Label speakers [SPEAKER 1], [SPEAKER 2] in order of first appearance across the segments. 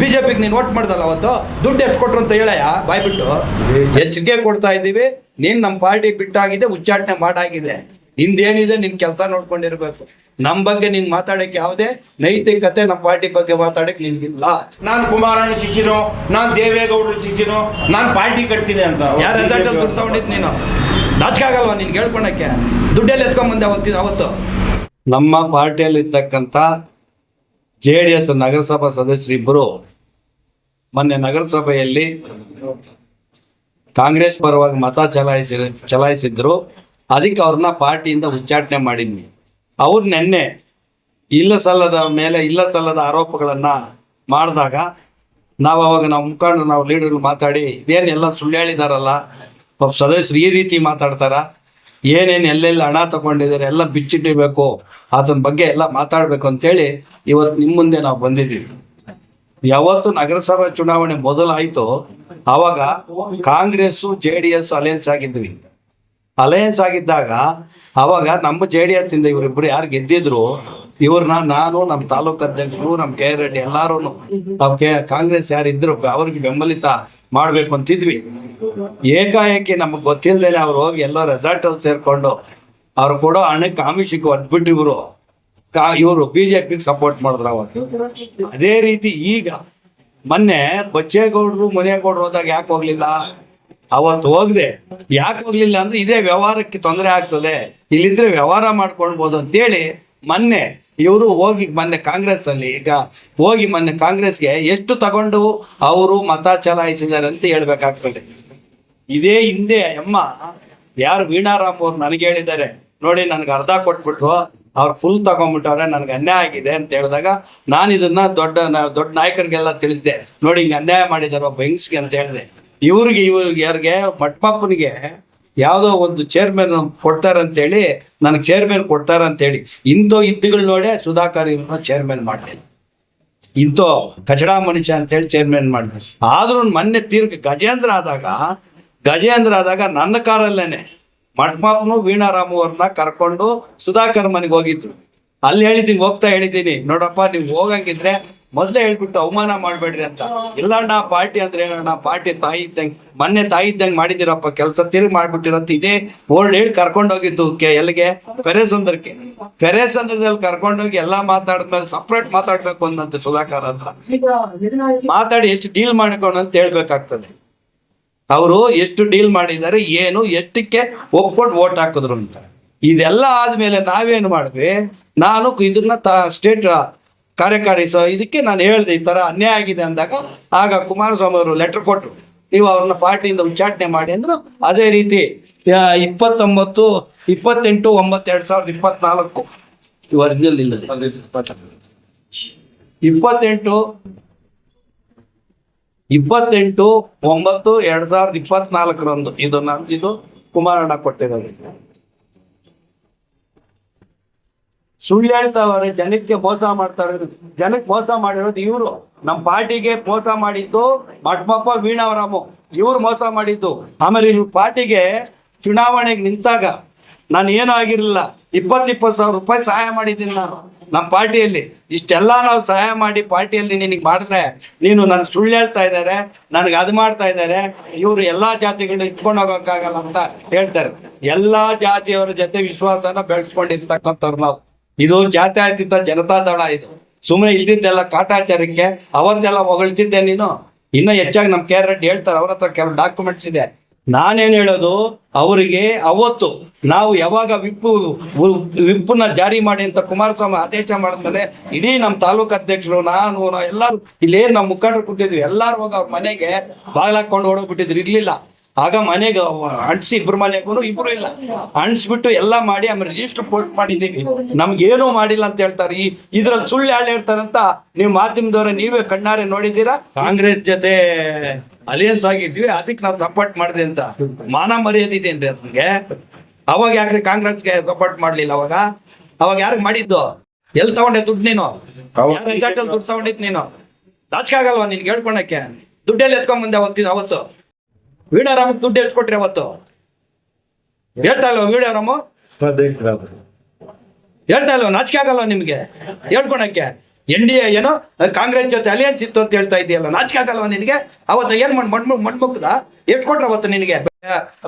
[SPEAKER 1] B J ಪಿಗೆ ನೀನು vote ಮಾಡ್ದಲ್ಲ ಅವತ್ತು? ದುಡ್ಡು ಎಷ್ಟು ಕೊಟ್ರು ಅಂತ ಹೇಳಯ್ಯ ಬಾಯ್ಬಿಟ್ಟು ಹೆಚ್ಚಿಗೆ ಕೊಡ್ತಾ ಇದ್ದೀವಿ ನೀನು ನಮ್ಮ ಪಾರ್ಟಿ ಬಿಟ್ಟಾಗಿದೆ ಉಚ್ಚಾಟನೆ ಮಾಡಾಗಿದೆ. ನಿಂದೇನಿದೆ ನಿನ್ನ ಕೆಲಸ ನೋಡ್ಕೊಂಡಿರ್ಬೇಕು. ನಮ್ಮ ಬಗ್ಗೆ ನೀನು ಮಾತಾಡಕ್ಕೆ ಯಾವುದೇ ನೈತಿಕತೆ ನಮ್ಮ ಪಾರ್ಟಿ ಬಗ್ಗೆ ಮಾತಾಡೋಕ್ಕೆ ನಿನ್ಗಿಲ್ಲ
[SPEAKER 2] ನಾನು ಕುಮಾರಣ್ಣ ಶಿಷ್ಯನು ನಾನು ದೇವೇಗೌಡರು ಶಿಷ್ಯನು ನಾನು ಪಾರ್ಟಿ ಕಟ್ತೀನಿ ಅಂತ.
[SPEAKER 1] ಯಾರ ರೆಸಾರ್ಟಲ್ಲಿ ದುಡ್ಡು ತಗೊಂಡಿದ್ದು ನೀನು? ನಾಚಿಕಾಗಲ್ವಾ ನಿನ್ಗೆ ಹೇಳ್ಕೊಳಕ್ಕೆ? ದುಡ್ಡೆಲ್ಲಿ ಎತ್ಕೊಂಬಂದೆ ಅವತ್ತಿನ ಅವತ್ತು ನಮ್ಮ ಪಾರ್ಟಿಯಲ್ಲಿ ಇರ್ತಕ್ಕಂಥ ಜೆ ಡಿ ಎಸ್ ನಗರಸಭಾ ಸದಸ್ಯರಿಬ್ಬರು ಮೊನ್ನೆ ನಗರಸಭೆಯಲ್ಲಿ ಕಾಂಗ್ರೆಸ್ ಪರವಾಗಿ ಮತ ಚಲಾಯಿಸಿ ಚಲಾಯಿಸಿದ್ರು. ಅದಕ್ಕೆ ಅವ್ರನ್ನ ಪಾರ್ಟಿಯಿಂದ ಉಚ್ಚಾಟನೆ ಮಾಡಿದ್ವಿ. ಅವ್ರು ನೆನ್ನೆ ಇಲ್ಲ ಸಲ್ಲದ ಮೇಲೆ ಇಲ್ಲ ಸಲ್ಲದ ಆರೋಪಗಳನ್ನು ಮಾಡಿದಾಗ ನಾವು ಅವಾಗ ನಾವು ಮುಖಂಡರು ನಾವು ಲೀಡರ್ ಮಾತಾಡಿ ಇದೇನೆಲ್ಲ ಸುಳ್ಳು ಹೇಳಿದಾರಲ್ಲ ಸದಸ್ಯರು ಈ ರೀತಿ ಮಾತಾಡ್ತಾರ? ಏನೇನು ಎಲ್ಲೆಲ್ಲಿ ಹಣ ತಗೊಂಡಿದ್ದಾರೆ, ಎಲ್ಲ ಬಿಚ್ಚಿಟ್ಟಿರ್ಬೇಕು ಅದನ್ನ ಬಗ್ಗೆ ಎಲ್ಲ ಮಾತಾಡಬೇಕು ಅಂತೇಳಿ ಇವತ್ತು ನಿಮ್ಮ ಮುಂದೆ ನಾವು ಬಂದಿದ್ದೀವಿ. ಯಾವತ್ತು ನಗರಸಭಾ ಚುನಾವಣೆ ಮೊದಲಾಯಿತು ಆವಾಗ Congress J D S alliance ಆಗಿದ್ವಿ. Alliance ಆಗಿದ್ದಾಗ ಅವಾಗ ನಮ್ಮ ಜೆ ಡಿ ಎಸ್ ಇಂದ ಇವರಿಬ್ಬರು ಯಾರು ಗೆದ್ದಿದ್ರು ಇವ್ರನ್ನ ನಾನು ನಮ್ಮ ತಾಲೂಕ್ ಅಧ್ಯಕ್ಷರು ನಮ್ಮ ಕೆ ರೆಡ್ಡಿ ಎಲ್ಲಾರು ಕಾಂಗ್ರೆಸ್ ಯಾರಿದ್ರು ಅವ್ರಿಗೆ ಬೆಂಬಲಿತ ಮಾಡ್ಬೇಕು ಅಂತಿದ್ವಿ. ಏಕಾಏಕಿ ನಮಗೆ ಗೊತ್ತಿಲ್ಲದೇನೆ ಅವ್ರು ಹೋಗಿ ಎಲ್ಲೋ ರೆಸಾರ್ಟಲ್ಲಿ ಸೇರ್ಕೊಂಡು ಅವ್ರು ಕೂಡ ಹಣಕ್ಕೆ ಆಮಿಷಕ್ಕೆ ಹೊದ್ಬಿಟ್ಟು ಇವರು. ಕಾ ಇವರು ಬಿ ಜೆ ಪಿಗೆ ಸಪೋರ್ಟ್ ಮಾಡಿದ್ರು ಅವತ್ತು. ಅದೇ ರೀತಿ ಈಗ ಮೊನ್ನೆ ಬಚ್ಚೇಗೌಡರು ಮುನೇಗೌಡರು ಹೋದಾಗ ಯಾಕೆ ಹೋಗ್ಲಿಲ್ಲ? ಅವತ್ತು ಹೋಗದೆ. ಯಾಕೆ ಹೋಗ್ಲಿಲ್ಲ ಅಂದ್ರೆ ಇದೇ ವ್ಯವಹಾರಕ್ಕೆ ತೊಂದರೆ ಆಗ್ತದೆ. ಇಲ್ಲಿದ್ರೆ ವ್ಯವಹಾರ ಮಾಡ್ಕೊಳ್ಬೋದು ಅಂತೇಳಿ ಮೊನ್ನೆ ಇವರು ಹೋಗಿ ಮೊನ್ನೆ ಕಾಂಗ್ರೆಸ್ ಅಲ್ಲಿ ಈಗ ಹೋಗಿ ಮೊನ್ನೆ ಕಾಂಗ್ರೆಸ್ಗೆ ಎಷ್ಟು ತಗೊಂಡು ಅವರು ಮತ ಚಲಾಯಿಸಿದ್ದಾರೆ ಅಂತ ಹೇಳ್ಬೇಕಾಗ್ತದೆ. ಇದೇ ಹಿಂದೆ ಅಮ್ಮ, ಯಾರು ವೀಣಾರಾಮ್ ಅವ್ರು ನನಗೆ ಹೇಳಿದ್ದಾರೆ, ನೋಡಿ ನನಗೆ ಅರ್ಧ ಕೊಟ್ಬಿಟ್ರು, ಅವ್ರು ಫುಲ್ ತಗೊಂಡ್ಬಿಟ್ಟವ್ರೆ ನನಗೆ ಅನ್ಯಾಯ ಆಗಿದೆ ಅಂತ ಹೇಳಿದಾಗ ನಾನು ಇದನ್ನ ದೊಡ್ಡ ದೊಡ್ಡ ನಾಯಕರಿಗೆಲ್ಲ ತಿಳಿದ್ದೆ. ನೋಡಿ ಹಿಂಗೆ ಅನ್ಯಾಯ ಮಾಡಿದಾರೆ ಒಬ್ಬ ಹೆಂಗ್ಸ್ಗೆ ಅಂತ ಹೇಳಿದೆ. ಇವ್ರಿಗೆ ಇವ್ರಿಗೆ ಯಾರಿಗೆ ಮಟ್ಪಪ್ಪನಿಗೆ ಯಾವುದೋ ಒಂದು ಚೇರ್ಮನ್ ಕೊಡ್ತಾರಂತೇಳಿ, ನನಗೆ ಚೇರ್ಮನ್ ಕೊಡ್ತಾರಂತೇಳಿ, ಇಂಥೋ ಇದ್ದುಗಳು ನೋಡೇ ಸುಧಾಕರ್ ಇವನ್ನ ಚೇರ್ಮನ್ ಮಾಡಿದೆ ಇಂಥೋ ಕಚಡಾ ಮನುಷ್ಯ ಅಂತೇಳಿ ಚೇರ್ಮನ್ ಮಾಡಿದೆ ಆದ್ರೂ ಮೊನ್ನೆ ತೀರ್ಗ ಗಜೇಂದ್ರ ಆದಾಗ ಗಜೇಂದ್ರ ಆದಾಗ ನನ್ನ ಕಾರಲ್ಲೇನೆ ಮಟ್ಮಾಪ್ನು ವೀಣಾರಾಮು ಅವ್ರನ್ನ ಕರ್ಕೊಂಡು ಸುಧಾಕರ್ ಮನೆಗೆ ಹೋಗಿದ್ರು. ಅಲ್ಲಿ ಹೇಳಿದ್ದೀನಿ ಹೋಗ್ತಾ ಹೇಳಿದ್ದೀನಿ ನೋಡಪ್ಪ ನೀವು ಹೋಗಂಗಿದ್ರೆ ಮೊದಲೇ ಹೇಳ್ಬಿಟ್ಟು ಅವಮಾನ ಮಾಡಬೇಡ್ರಿ ಅಂತ. ಇಲ್ಲಣ್ಣ ಪಾರ್ಟಿ ಅಂದ್ರೆ ಏನಣ್ಣ ಪಾರ್ಟಿ ತಾಯಿ ಇದ್ದಂಗೆ ಮೊನ್ನೆ ತಾಯಿ ಇದ್ದಂಗೆ ಮಾಡಿದಿರಪ್ಪ ಕೆಲಸ ತಿರುಗಿ ಮಾಡ್ಬಿಟ್ಟಿರತ್ತ ಇದೇ ಬೋರ್ಡ್ ಹೇಳಿ ಕರ್ಕೊಂಡೋಗಿದ್ದು ಕೆ ಎಲ್ಲಿಗೆ ಪೆರೇಸಂದ್ರಕ್ಕೆ ಪೆರೇಸಂದ್ರದಲ್ಲಿ ಕರ್ಕೊಂಡೋಗಿ ಎಲ್ಲ ಮಾತಾಡಿದ್ಮೇಲೆ ಸಪ್ರೇಟ್ ಮಾತಾಡ್ಬೇಕು ಅಂದಂತೆ ಸುಧಾಕರ್ ಹತ್ರ. ಮಾತಾಡಿ ಎಷ್ಟು ಡೀಲ್ ಮಾಡ್ಕೊಂಡು ಅಂತ ಹೇಳ್ಬೇಕಾಗ್ತದೆ. ಅವರು ಎಷ್ಟು ಡೀಲ್ ಮಾಡಿದ್ದಾರೆ ಏನು ಎಷ್ಟಕ್ಕೆ ಒಪ್ಕೊಂಡು ಓಟ್ ಹಾಕಿದ್ರು ಅಂತ. ಇದೆಲ್ಲ ಆದ್ಮೇಲೆ ನಾವೇನು ಮಾಡಿದ್ವಿ ನಾನು ಇದನ್ನ ತ ಸ್ಟೇಟ್ ಕಾರ್ಯಕಾರಿ ಸಹ ಇದಕ್ಕೆ ನಾನು ಹೇಳಿದೆ ಈ ಥರ ಅನ್ಯಾಯ ಆಗಿದೆ ಅಂದಾಗ ಆಗ ಕುಮಾರಸ್ವಾಮಿ ಅವರು ಲೆಟರ್ ಕೊಟ್ಟರು ನೀವು ಅವ್ರನ್ನ ಪಾರ್ಟಿಯಿಂದ ಉಚ್ಚಾಟನೆ ಮಾಡಿ ಅಂದರು ಅದೇ ರೀತಿ ಇಪ್ಪತ್ತೊಂಬತ್ತು, ಇಪ್ಪತ್ತೆಂಟು ಒಂಬತ್ತು ಎರಡು ಸಾವಿರದ ಇಪ್ಪತ್ನಾಲ್ಕು. ಒರಿಜಿನಲ್ ಇಲ್ಲದೆ. ಇಪ್ಪತ್ತೆಂಟು ಇಪ್ಪತ್ತೆಂಟು, ಒಂಬತ್ತು, ಎರಡು ಸಾವಿರದ ಇಪ್ಪತ್ನಾಲ್ಕರಂದು. ಇದು ನಾನು ಇದು ಕುಮಾರಣ್ಣ ಕೊಟ್ಟಿರೋದು. ಸುಳ್ಳು ಹೇಳ್ತಾವ್ರೆ ಜನಕ್ಕೆ ಮೋಸ ಮಾಡ್ತಾರೆ ಜನಕ್ಕೆ ಮೋಸ ಮಾಡಿರೋದು ಇವರು. ನಮ್ಮ ಪಾರ್ಟಿಗೆ ಮೋಸ ಮಾಡಿದ್ದು ಮಟ್ಮಪ್ಪ ವೀಣಾವರಾಮು. ಇವ್ರು ಮೋಸ ಮಾಡಿದ್ದು. ಆಮೇಲೆ ಇವ್ರ ಪಾರ್ಟಿಗೆ ಚುನಾವಣೆಗೆ ನಿಂತಾಗ ನಾನು ಏನೂ ಆಗಿರಲಿಲ್ಲ. ಇಪ್ಪತ್ತು ಇಪ್ಪತ್ತು ಸಾವಿರ ರೂಪಾಯಿ ಸಹಾಯ ಮಾಡಿದ್ದೀನಿ ನಾನು ನಮ್ಮ ಪಾರ್ಟಿಯಲ್ಲಿ. ಇಷ್ಟೆಲ್ಲ ನಾವು ಸಹಾಯ ಮಾಡಿ ಪಾರ್ಟಿಯಲ್ಲಿ ನಿನಗೆ ಮಾಡಿದ್ರೆ ನೀನು ನನಗೆ ಸುಳ್ಳು ಹೇಳ್ತಾ ಇದ್ದಾರೆ, ನನಗೆ ಅದು ಮಾಡ್ತಾ ಇದ್ದಾರೆ, ಇವರು ಎಲ್ಲ ಜಾತಿಗಳನ್ನ ಇಟ್ಕೊಂಡು ಹೋಗೋಕ್ಕಾಗಲ್ಲ ಅಂತ ಹೇಳ್ತಾರೆ. ಎಲ್ಲ ಜಾತಿಯವರ ಜೊತೆ ವಿಶ್ವಾಸನ ಬೆಳೆಸ್ಕೊಂಡಿರ್ತಕ್ಕಂಥವ್ರು ನಾವು. ಇದು ಜಾತ್ಯತಿದ ಜನತಾ ದಳ ಇದು. ಸುಮ್ಮನೆ ಇಲ್ದಿದ್ದೆಲ್ಲ ಕಾಟಾಚಾರಕ್ಕೆ ಅವತ್ತೆಲ್ಲ ಹೊಗಳ್ತಿದ್ದೆ ನೀನು. ಇನ್ನೂ ಹೆಚ್ಚಾಗಿ ನಮ್ಮ ಕೆ ರೆಡ್ಡಿ ಹೇಳ್ತಾರೆ, ಅವ್ರ ಹತ್ರ ಕೆಲವು ಡಾಕ್ಯುಮೆಂಟ್ಸ್ ಇದೆ. ನಾನೇನು ಹೇಳೋದು, ಅವರಿಗೆ ಅವತ್ತು ನಾವು ಯಾವಾಗ ವಿಪ್ಪು ವಿಪ್ಪನ್ನ ಜಾರಿ ಮಾಡಿ ಅಂತ ಕುಮಾರಸ್ವಾಮಿ ಆದೇಶ ಮಾಡಿದ್ಮೇಲೆ ಇಡೀ ನಮ್ಮ ತಾಲೂಕು ಅಧ್ಯಕ್ಷರು, ನಾನು ಎಲ್ಲರೂ, ಇಲ್ಲೇನು ನಮ್ಮ ಮುಖಂಡರು ಕೊಟ್ಟಿದ್ವಿ ಎಲ್ಲರೂ ಹೋಗಿ ಅವ್ರ ಮನೆಗೆ ಬಾಗಿಲಾಕೊಂಡು ಓಡೋಗ್ಬಿಟ್ಟಿದ್ರು, ಇರ್ಲಿಲ್ಲ. ಆಗ ಮನೆಗೆ ಅಂಟಿಸಿ ಇಬ್ರು ಮನೆಗೂ ಇಬ್ರು ಇಲ್ಲ. ಅಂಟಿಸ್ಬಿಟ್ಟು ಎಲ್ಲ ಮಾಡಿ ಆಮೇಲೆ ರಿಜಿಸ್ಟರ್ ಪೋಸ್ಟ್ ಮಾಡಿದ್ದೀವಿ. ನಮ್ಗೇನೂ ಮಾಡಿಲ್ಲ ಅಂತ ಹೇಳ್ತಾರೆ. ಈ ಇದ್ರಲ್ಲಿ ಸುಳ್ಳು ಯಾರು ಹೇಳ್ತಾರಂತ ನೀವು ಮಾಧ್ಯಮದವ್ರೆ ನೀವೇ ಕಣ್ಣಾರೆ ನೋಡಿದ್ದೀರಾ? ಕಾಂಗ್ರೆಸ್ ಜೊತೆ ಅಲಿಯನ್ಸ್ ಆಗಿದ್ವಿ ಅದಕ್ಕೆ ನಾವು ಸಪೋರ್ಟ್ ಮಾಡಿದೆ ಅಂತ. ಮಾನ ಮರ್ಯಾದೆ ಇದೆಯೇನ್ರಿ ಅದನ್ಗೆ ಅವಾಗ ಯಾಕ್ರಿ ಕಾಂಗ್ರೆಸ್ಗೆ ಸಪೋರ್ಟ್ ಮಾಡ್ಲಿಲ್ಲ ಅವಾಗ? ಅವಾಗ ಯಾರಿಗೆ ಮಾಡಿದ್ದು? ಎಲ್ಲಿ ತಗೊಂಡೆ ದುಡ್ಡು ನೀನು? ದುಡ್ಡು ತಗೊಂಡಿದ್ ನೀನು? ನಾಚಿಕಾಗಲ್ವಾ ನಿನ್ಗೆ ಹೇಳ್ಕೊಳಕ್ಕೆ? ದುಡ್ಡೆಲ್ಲ ಎತ್ಕೊಂಡ್ ಬಂದೆ ಅವತ್ತಿನ ಅವತ್ತು? ವೀಣಾರಾಮಕ್ಕೆ ದುಡ್ಡು ಎಷ್ಟು ಕೊಟ್ರಿ ಅವತ್ತು ವೀಣಾರಾಮು? ಹೇಳ್ತಾ ಇಲ್ವಾ? ನಾಚಿಕೆ ಆಗಲ್ವ ನಿಮಗೆ? ಹೇಳ್ಕೊಳಕ್ಕೆ. ಎನ್ ಡಿ ಎ ಏನೋ, ಕಾಂಗ್ರೆಸ್ ಜೊತೆ ಅಲಿಯನ್ಸ್ ಇತ್ತು ಅಂತ ಹೇಳ್ತಾ ಇದೆಯಲ್ಲ, ನಾಚಿಕೆ ಆಗಲ್ವ ನಿನಗೆ? ಅವತ್ತು ಏನು ಮಾಡಿ ಮಣ್ಣು ಮಣ್ಮುಕ್ದ ಎಷ್ಟು ಕೊಟ್ರೆ ಅವತ್ತು ನಿನಗೆ.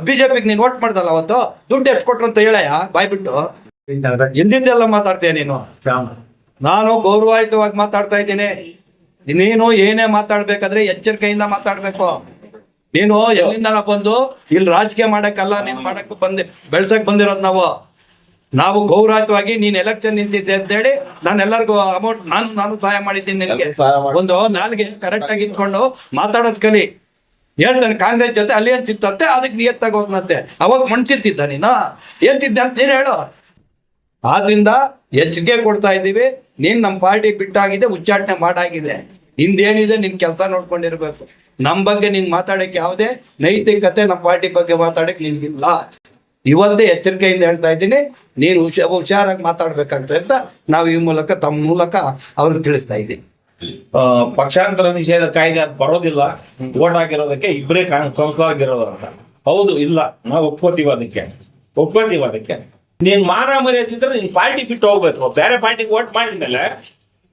[SPEAKER 1] ಬಿಜೆಪಿಗೆ ನೀನು ಓಟ್ ಮಾಡ್ದಲ್ಲ ಅವತ್ತು? ದುಡ್ಡು ಎಷ್ಟು ಕೊಟ್ರು ಅಂತ ಹೇಳಯ್ಯ, ಬಾಯ್ಬಿಟ್ಟು. ಎಂದಿಂದೆಲ್ಲ ಮಾತಾಡ್ತೀಯ ನೀನು? ನಾನು ಗೌರವಾಯುತವಾಗಿ ಮಾತಾಡ್ತಾ ಇದ್ದೀನಿ. ನೀನು ಏನೇ ಮಾತಾಡ್ಬೇಕಾದ್ರೆ ಎಚ್ಚರಿಕೆಯಿಂದ ಮಾತಾಡ್ಬೇಕು. ನೀನು ಎಲ್ಲಿಂದ ಬಂದು ಇಲ್ಲಿ ರಾಜಕೀಯ ಮಾಡಕ್ಕಲ್ಲ ನೀನು ಮಾಡಕ್ ಬಂದ್ ಬೆಳ್ಸಕ್ ಬಂದಿರೋದು ನಾವು. ನಾವು ಗೌರವಯುತವಾಗಿ ನೀನ್ ಎಲೆಕ್ಷನ್ ನಿಂತಿದ್ದೆ ಅಂತ ಹೇಳಿ ನಾನು ಎಲ್ಲರಿಗೂ ಅಮೌಂಟ್ ನಾನು ನಾನು ಸಹಾಯ ಮಾಡಿದ್ದೀನಿ ನಿನಗೆ. ಒಂದು ನಾಲ್ಗೆ ಕರೆಕ್ಟ್ ಆಗಿ ಇಟ್ಕೊಂಡು ಮಾತಾಡೋದ್ ಕಲಿ. ಹೇಳ್ತಾನೆ ಕಾಂಗ್ರೆಸ್ ಜೊತೆ ಅಲ್ಲಿ ಏನ್ ಇತ್ತಂತೆ ಅದಕ್ಕೆ ನಿಯತ್ತಾಗಿ ಹೋಗ್ನಂತೆ ಅವಾಗ ಮಣ್ತಿರ್ತಿದ್ದ ನೀನು? ಏನ್ ತಿದ್ದೆ ಅಂತ ನೀನು ಹೇಳು. ಆದ್ರಿಂದ ಎಚ್ಚರಿಕೆ ಕೊಡ್ತಾ ಇದ್ದೀವಿ. ನೀನ್ ನಮ್ಮ ಪಾರ್ಟಿ ಬಿಟ್ಟಾಗಿದೆ ಉಚ್ಚಾಟನೆ ಮಾಡಾಗಿದೆ. ನಿಂದೇನಿದೆ ನಿನ್ ಕೆಲಸ ನೋಡ್ಕೊಂಡಿರ್ಬೇಕು. ನಮ್ಮ ಬಗ್ಗೆ ನೀನ್ ಮಾತಾಡಕ್ಕೆ ಯಾವುದೇ ನೈತಿಕತೆ ನಮ್ಮ ಪಾರ್ಟಿ ಬಗ್ಗೆ ಮಾತಾಡಕ್ಕೆ ನಿನ್ಗಿಲ್ಲ. ಇವತ್ತೇ ಎಚ್ಚರಿಕೆಯಿಂದ ಹೇಳ್ತಾ ಇದ್ದೀನಿ ನೀನು ಹುಷ ಹುಷಾರಾಗಿ ಮಾತಾಡ್ಬೇಕಾಗ್ತದೆ ಅಂತ ನಾವು ಈ ಮೂಲಕ ತಮ್ಮ ಮೂಲಕ ಅವ್ರಿಗೆ ತಿಳಿಸ್ತಾ ಇದ್ದೀನಿ.
[SPEAKER 3] ಪಕ್ಷಾಂತರ ನಿಷೇಧ ಕಾಯ್ದೆ ಅದು ಬರೋದಿಲ್ಲ. ಓಟ್ ಆಗಿರೋದಕ್ಕೆ ಇಬ್ಬರೇ ಕೌನ್ಸಿಲರ್ ಆಗಿರೋದು ಅಂತ. ಹೌದು ಇಲ್ಲ. ನಾವು ಒಪ್ಕೋತೀವಿ ಅದಕ್ಕೆ ಒಪ್ಕೋತೀವಿ ಅದಕ್ಕೆ ನೀನ್ ಮಾನ ಮರ್ಯಾದಿದ್ರೆ ನೀನ್ ಪಾರ್ಟಿ ಬಿಟ್ಟು ಹೋಗ್ಬೇಕು. ಬೇರೆ ಪಾರ್ಟಿಗೆ ಓಟ್ ಮಾಡಿದ್ಮೇಲೆ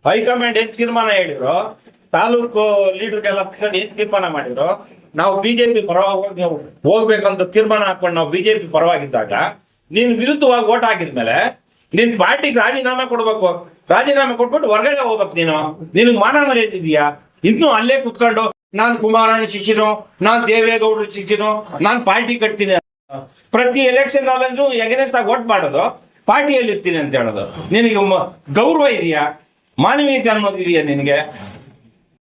[SPEAKER 3] ಹೈಕಮಾಂಡ್ ಏನ್ ತೀರ್ಮಾನ ಹೇಳಿದ್ರು ತಾಲೂಕು ಲೀಡರ್ಗೆಲ್ಲ ಕುತ್ಕೊಂಡು ಏನ್ ತೀರ್ಮಾನ ಮಾಡಿದ್ರು. ನಾವು ಬಿಜೆಪಿ ಪರವಾಗಿ ಹೋಗ್ಬೇಕಂತ ತೀರ್ಮಾನ ಹಾಕೊಂಡು ನಾವು ಬಿಜೆಪಿ ಪರವಾಗಿದ್ದಾಗ ನೀನ್ ವಿರುದ್ಧವಾಗಿ ಓಟ್ ಹಾಕಿದ್ಮೇಲೆ ನಿನ್ ಪಾರ್ಟಿಗೆ ರಾಜೀನಾಮೆ ಕೊಡ್ಬೇಕು. ರಾಜೀನಾಮೆ ಕೊಟ್ಬಿಟ್ಟು ಹೊರಗಡೆ ಹೋಗ್ಬೇಕು ನೀನು. ನಿನಗೆ ಮಾನ ಮರ್ಯಾದೆ ಇದೆಯಾ ಇನ್ನು ಅಲ್ಲೇ ಕುತ್ಕೊಂಡು
[SPEAKER 2] ನಾನು ಕುಮಾರಣ್ಣ ಶಿಕ್ಷಿನೋ, ನಾನ್ ದೇವೇಗೌಡರ ಶಿಕ್ಷಿನೋ, ನಾನು ಪಾರ್ಟಿ ಕಟ್ತೀನಿ.
[SPEAKER 3] ಪ್ರತಿ ಎಲೆಕ್ಷನ್ ಅಲ್ಲೂ ಎಗನೆಸ್ಟ್ ಆಗಿ ಓಟ್ ಮಾಡೋದು ಪಾರ್ಟಿಯಲ್ಲಿ ಇರ್ತೀನಿ ಅಂತ ಹೇಳೋದು. ನಿನಗೆ ಗೌರವ ಇದೆಯಾ? ಮಾನವೀಯತೆ ಅನ್ನೋದು ಇದೆಯಾ ನಿನಗೆ?